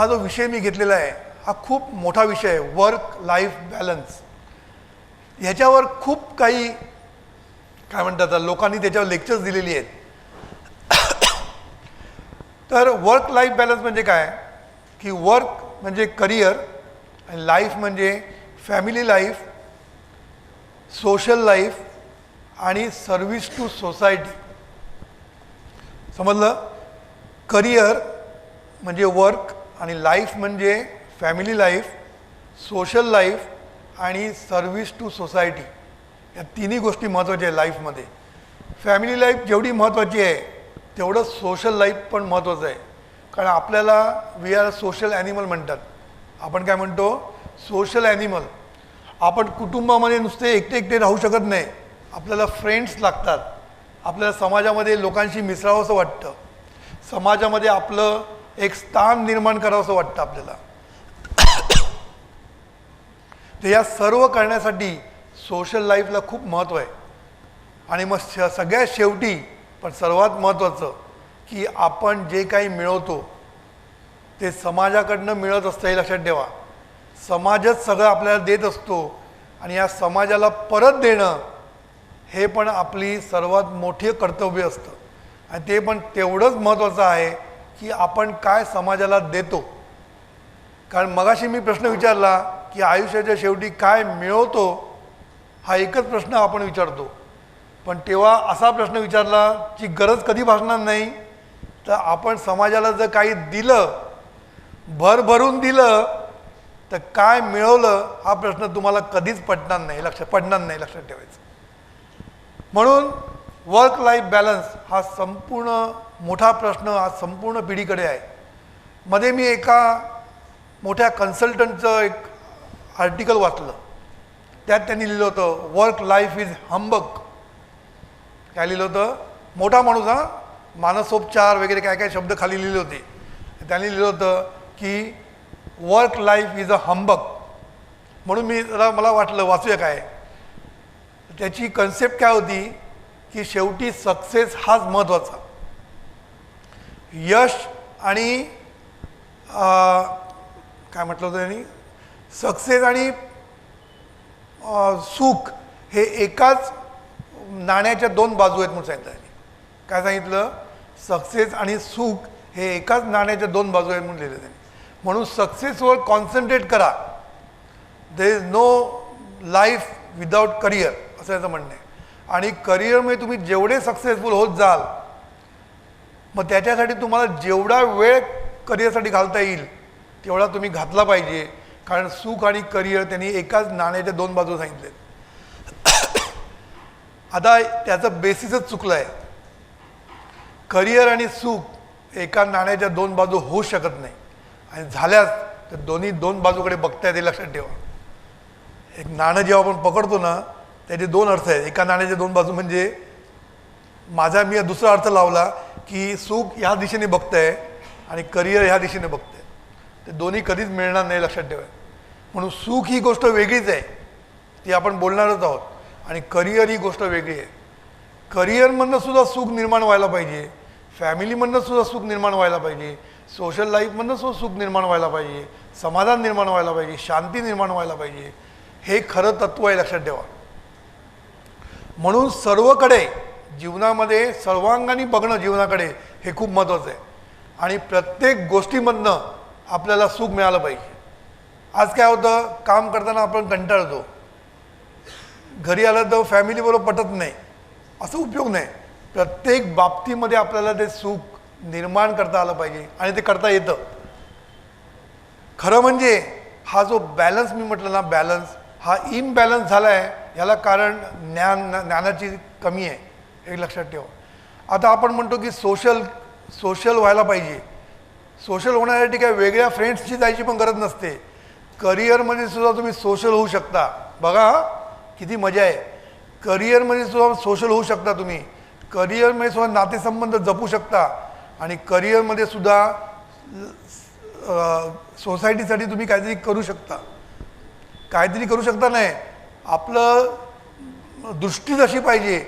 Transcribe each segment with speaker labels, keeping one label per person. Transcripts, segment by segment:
Speaker 1: हा जो विषय मी घेतलेला आहे हा खूप मोठा विषय आहे वर्क लाईफ बॅलन्स ह्याच्यावर खूप काही काय म्हणतात लोकांनी त्याच्यावर लेक्चर्स दिलेली आहेत. तर वर्क लाईफ बॅलन्स म्हणजे काय? की वर्क म्हणजे करिअर आणि लाईफ म्हणजे फॅमिली लाईफ सोशल लाईफ आणि सर्विस टू सोसायटी समजलं? करिअर म्हणजे वर्क आणि लाईफ म्हणजे फॅमिली लाईफ सोशल लाईफ आणि सर्व्हिस टू सोसायटी या तिन्ही गोष्टी महत्त्वाच्या आहे लाईफमध्ये फॅमिली लाईफ जेवढी महत्त्वाची आहे तेवढं सोशल लाईफ पण महत्त्वाचं आहे. कारण आपल्याला वी आर सोशल ॲनिमल म्हणतात. आपण काय म्हणतो? सोशल ॲनिमल आपण कुटुंबामध्ये नुसते एकटे एकटे राहू शकत नाही. आपल्याला फ्रेंड्स लागतात. आपल्याला समाजामध्ये लोकांशी मिसळावं असं वाटतं. समाजामध्ये आपलं एक स्थान निर्माण करावं असं वाटतं आपल्याला. तर या सर्व करण्यासाठी सोशल लाईफला खूप महत्त्व आहे. आणि मग श सगळ्यात शेवटी पण सर्वात महत्त्वाचं की आपण जे काही मिळवतो ते समाजाकडनं मिळत असतं हे लक्षात ठेवा. समाजच सगळं आपल्याला देत असतो आणि या समाजाला परत देणं हे पण आपली सर्वात मोठे कर्तव्य असतं. आणि ते पण तेवढंच महत्त्वाचं आहे की आपण काय समाजाला देतो? कारण मगाशी मी प्रश्न विचारला की आयुष्याच्या शेवटी काय मिळवतो हा एकच प्रश्न आपण विचारतो. पण तेव्हा असा प्रश्न विचारला की गरज कधी भासणार नाही? तर आपण समाजाला जर काही दिलं भरभरून दिलं तर काय मिळवलं हा प्रश्न तुम्हाला कधीच पडणार नाही लक्ष पडणार नाही लक्षात ठेवायचं. म्हणून वर्क लाईफ बॅलन्स हा संपूर्ण मोठा प्रश्न आज संपूर्ण पिढीकडे आहे. मध्ये मी एका मोठ्या कन्सल्टंटचं एक आर्टिकल वाचलं. त्यात त्यांनी लिहिलं होतं वर्क लाईफ इज हंबक काय लिहिलं होतं? मोठा माणूस हा? मानसोपचार वगैरे काय काय शब्द खाली लिहिले होते. त्यांनी लिहिलं होतं की work life is a humbug म्हणून मी जरा मला वाटलं वाचूया काय? त्याची कन्सेप्ट काय होती? की शेवटी सक्सेस हाच महत्त्वाचा यश आणि काय म्हटलं होतं त्यांनी? सक्सेस आणि सुख हे एकाच नाण्याच्या दोन बाजू आहेत म्हणून सांगितलं त्यांनी. काय सांगितलं? सक्सेस आणि सुख हे एकाच नाण्याच्या दोन बाजू आहेत म्हणून लिहिलं त्यांनी. म्हणून सक्सेसवर कॉन्सन्ट्रेट करा. There is no life without career असं याचं म्हणणं आहे. आणि करिअरमध्ये तुम्ही जेवढे सक्सेसफुल होत जाल मग त्याच्यासाठी तुम्हाला जेवढा वेळ करिअरसाठी घालता येईल तेवढा तुम्ही घातला पाहिजे. कारण सुख आणि करिअर त्यांनी एकाच नाण्याच्या दोन बाजू सांगितलेत. आता त्याचं बेसिसच चुकलं आहे करिअर आणि सुख एका नाण्याच्या दोन बाजू होऊ शकत नाही. आणि झाल्यास तर दोन्ही दोन बाजूकडे बघता येते लक्षात ठेवा. एक नाणं जेव्हा आपण पकडतो ना त्याचे दोन अर्थ आहेत. एका नाण्याच्या दोन बाजू म्हणजे माझा मी दुसरा अर्थ लावला की सुख ह्या दिशेने बघतंय आणि करिअर ह्या दिशेने बघतंय. ते दोन्ही कधीच मिळणार नाही लक्षात ठेवा. म्हणून सुख ही गोष्ट वेगळीच आहे. ती आपण बोलणारच आहोत. आणि करिअर ही गोष्ट वेगळी आहे. करिअरमधनं सुद्धा सुख निर्माण व्हायला पाहिजे. फॅमिलीमधनं सुद्धा सुख निर्माण व्हायला पाहिजे. सोशल लाईफमधनं सुद्धा सुख निर्माण व्हायला पाहिजे. समाधान निर्माण व्हायला पाहिजे. शांती निर्माण व्हायला पाहिजे. हे खरं तत्त्व आहे लक्षात ठेवा. म्हणून सर्वकडे जीवनामध्ये सर्वांगाने बघणं जीवनाकडे हे खूप महत्त्वाचं आहे. आणि प्रत्येक गोष्टीमधनं आपल्याला सुख मिळालं पाहिजे. आज काय होतं काम करताना आपण कंटाळतो. घरी आलं तर फॅमिलीबरोबर पटत नाही. असं उपयोग नाही. प्रत्येक बाबतीमध्ये आपल्याला ते सुख निर्माण करता आलं पाहिजे आणि ते करता येतं. खरं म्हणजे हा जो बॅलन्स मी म्हटलं ना बॅलन्स हा इम्बॅलन्स झाला आहे याला कारण ज्ञान ज्ञानाची कमी आहे. हे लक्षात ठेवा. आता आपण म्हणतो की सोशल सोशल व्हायला पाहिजे. सोशल होण्यासाठी काय वेगळ्या फ्रेंड्सची जायची पण गरज नसते. करिअरमध्ये सुद्धा तुम्ही सोशल होऊ शकता. बघा किती मजा आहे. करिअरमध्ये सुद्धा सोशल होऊ शकता तुम्ही. करिअरमध्ये सुद्धा नातेसंबंध जपू शकता. आणि करिअरमध्ये सुद्धा सोसायटीसाठी तुम्ही काहीतरी करू शकता. काहीतरी करू शकता नाही. आपलं दृष्टी जशी पाहिजे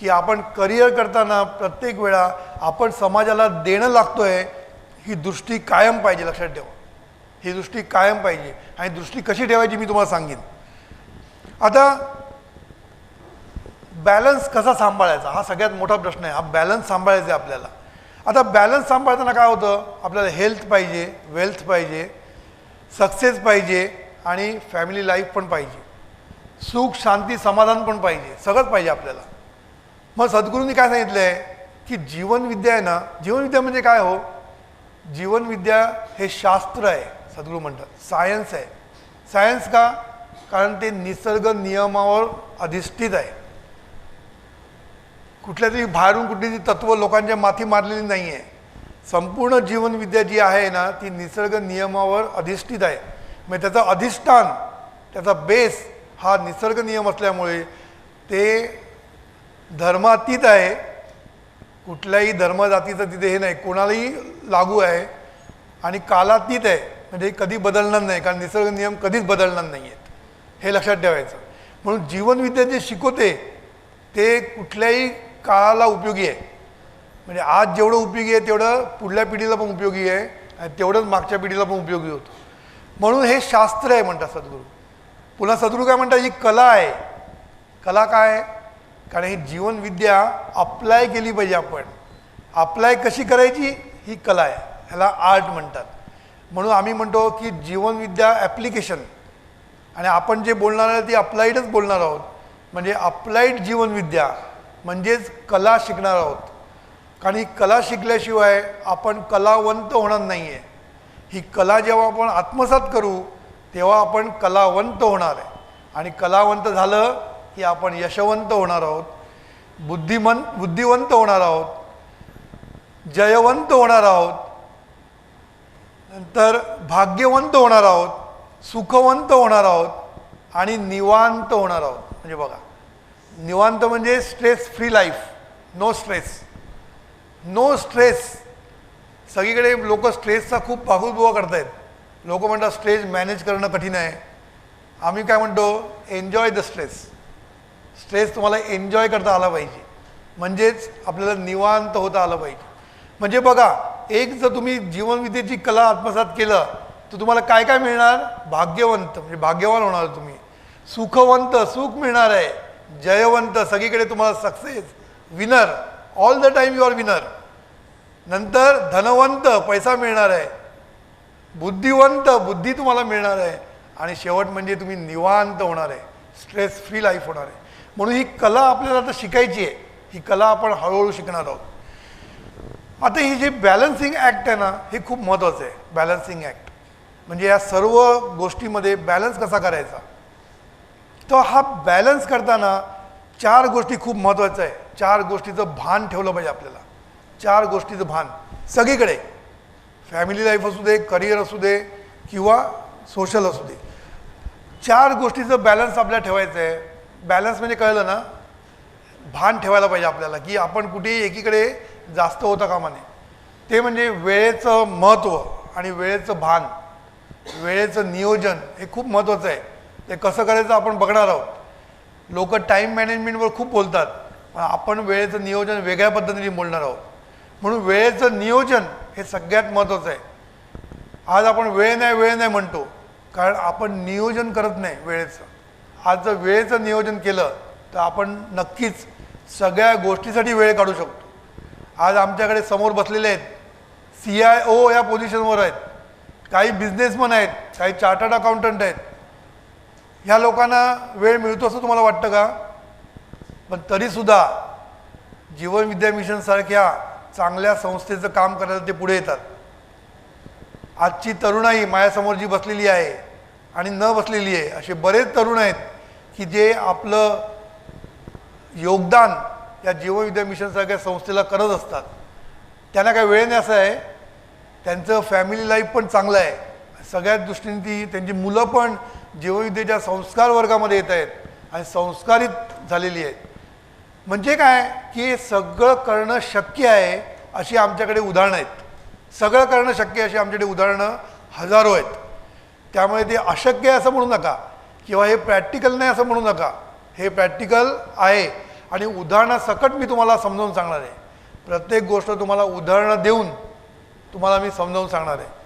Speaker 1: की आपण करिअर करताना प्रत्येक वेळा आपण समाजाला देणं लागतोय ही दृष्टी कायम पाहिजे लक्षात ठेवा. ही दृष्टी कायम पाहिजे आणि दृष्टी कशी ठेवायची मी तुम्हाला सांगेन. आता बॅलन्स कसा सांभाळायचा? हा सगळ्यात मोठा प्रश्न आहे. हा बॅलन्स सांभाळायचा आहे आपल्याला. आता बॅलन्स सांभाळताना काय होतं? आपल्याला हेल्थ पाहिजे वेल्थ पाहिजे सक्सेस पाहिजे आणि फॅमिली लाईफ पण पाहिजे. सुख शांती समाधान पण पाहिजे. सगळंच पाहिजे आपल्याला. मग सद्गुरूंनी काय सांगितलं आहे की जीवनविद्या आहे ना जीवनविद्या म्हणजे काय हो? जीवनविद्या हे शास्त्र आहे सद्गुरू म्हणतात. सायन्स आहे. सायन्स का? कारण ते निसर्ग नियमावर अधिष्ठित आहे. कुठल्या तरी बाहेरून कुठली तरी तत्व लोकांच्या माथी मारलेली नाही आहे संपूर्ण जीवनविद्या जी आहे ना ती निसर्ग नियमावर अधिष्ठित आहे. म्हणजे त्याचं अधिष्ठान त्याचा बेस हा निसर्ग नियम असल्यामुळे ते धर्मातीत आहे. कुठल्याही धर्मजातीचं तिथे हे नाही. कोणालाही लागू आहे. आणि कालातीत आहे. म्हणजे कधी बदलणार नाही. कारण निसर्ग नियम कधीच बदलणार नाही आहेत हे लक्षात ठेवायचं. म्हणून जीवनविद्या जे शिकवते ते कुठल्याही काळाला उपयोगी आहे. म्हणजे आज जेवढं उपयोगी आहे तेवढं पुढल्या पिढीला पण उपयोगी आहे. आणि तेवढंच मागच्या पिढीला पण उपयोगी होतो. म्हणून हे शास्त्र आहे म्हणतात सद्गुरू. पुन्हा सद्गुरू काय म्हणतात? ही कला आहे. कला काय आहे? कारण ही जीवनविद्या अप्लाय केली पाहिजे आपण. अप्लाय कशी करायची? ही कला आहे. ह्याला आर्ट म्हणतात. म्हणून आम्ही म्हणतो की जीवनविद्या ॲप्लिकेशन आणि आपण जे बोलणार आहे ती अप्लाईडच बोलणार आहोत. म्हणजे अप्लाईड जीवनविद्या म्हणजेच कला शिकणार आहोत. कारण ही कला शिकल्याशिवाय आपण कलावंत होणार नाही आहे ही कला जेव्हा आपण आत्मसात करू तेव्हा आपण कलावंत होणार आहे. आणि कलावंत झालं की आपण यशवंत होणार आहोत बुद्धिमंत बुद्धिवंत होणार आहोत जयवंत होणार आहोत नंतर भाग्यवंत होणार आहोत सुखवंत होणार आहोत आणि निवांत होणार आहोत. म्हणजे बघा निवांत म्हणजे stress free life no stress no stress सगळीकडे लोक स्ट्रेसचा खूप पाहुलबुवा आहेत लोक म्हणतात स्ट्रेस मॅनेज करणं कठीण आहे. आम्ही काय म्हणतो? एन्जॉय द स्ट्रेस स्ट्रेस तुम्हाला एन्जॉय करता आला पाहिजे. म्हणजेच आपल्याला निवांत होता आलं पाहिजे. म्हणजे बघा एक जर तुम्ही जीवनविद्येची कला आत्मसात केलं तर तुम्हाला काय काय मिळणार? भाग्यवंत म्हणजे भाग्यवान होणार तुम्ही. सुखवंत सुख मिळणार आहे. जयवंत सगळीकडे तुम्हाला success winner all the time you are winner नंतर धनवंत पैसा मिळणार आहे. बुद्धिवंत बुद्धी तुम्हाला मिळणार आहे. आणि शेवट म्हणजे तुम्ही निवांत होणार आहे. स्ट्रेस फ्री लाईफ होणार आहे. म्हणून ही कला आपल्याला आता शिकायची आहे. ही कला आपण हळूहळू शिकणार आहोत. आता ही जी बॅलन्सिंग ॲक्ट आहे ना हे खूप महत्त्वाचं आहे. बॅलन्सिंग ॲक्ट म्हणजे या सर्व गोष्टीमध्ये बॅलन्स कसा करायचा? तर हा बॅलन्स करताना चार गोष्टी खूप महत्त्वाचं आहे. चार गोष्टीचं भान ठेवलं पाहिजे आपल्याला. चार गोष्टीचं भान. सगळीकडे. फॅमिली लाईफ असू दे करिअर असू दे किंवा सोशल असू दे. चार गोष्टीचं बॅलन्स आपल्याला ठेवायचं आहे. बॅलन्स म्हणजे कळलं ना भान ठेवायला पाहिजे आपल्याला की आपण कुठेही एकीकडे जास्त होता कामा नये. ते म्हणजे वेळेचं महत्त्व आणि वेळेचं भान वेळेचं नियोजन हे खूप महत्त्वाचं आहे. ते कसं करायचं आपण बघणार आहोत. लोक टाईम मॅनेजमेंटवर खूप बोलतात पण आपण वेळेचं नियोजन वेगळ्या पद्धतीने बोलणार आहोत. म्हणून वेळेचं नियोजन हे सगळ्यात महत्त्वाचं आहे. आज आपण वेळ नाही वेळ नाही म्हणतो कारण आपण नियोजन करत नाही वेळेचं. आज जर वेळेचं नियोजन केलं तर आपण नक्कीच सगळ्या गोष्टीसाठी वेळ काढू शकतो. आज आमच्याकडे समोर बसलेले आहेत सी आय ओ या पोझिशनवर आहेत काही बिझनेसमन आहेत काही चार्टर्ड अकाउंटंट आहेत. ह्या लोकांना वेळ मिळतो असं तुम्हाला वाटतं का? पण तरीसुद्धा जीवन विद्या मिशनसारख्या चांगल्या संस्थेचं काम करायला ते पुढे येतात. आजची तरुणाई माझ्यासमोर जी बसलेली आहे आणि न बसलेली आहे असे बरेच तरुण आहेत की जे आपलं योगदान या जीवविद्या मिशनसारख्या संस्थेला करत असतात. त्यांना काय वेळ नाही असं आहे. त्यांचं फॅमिली लाईफ पण चांगलं आहे. सगळ्याच दृष्टीने ती त्यांची मुलं पण जीवविद्येच्या संस्कार वर्गामध्ये येत आहेत आणि संस्कारित झालेली आहेत. म्हणजे काय? की सगळं करणं शक्य आहे अशी आमच्याकडे उदाहरणं आहेत. सगळं करणं शक्य अशी आमच्याकडे उदाहरणं हजारो आहेत. त्यामुळे ते अशक्य आहे असं म्हणू नका. किंवा हे प्रॅक्टिकल नाही असं म्हणू नका. हे प्रॅक्टिकल आहे. आणि उदाहरणासकट मी तुम्हाला समजावून सांगणार आहे. प्रत्येक गोष्ट तुम्हाला उदाहरणं देऊन तुम्हाला मी समजावून सांगणार आहे.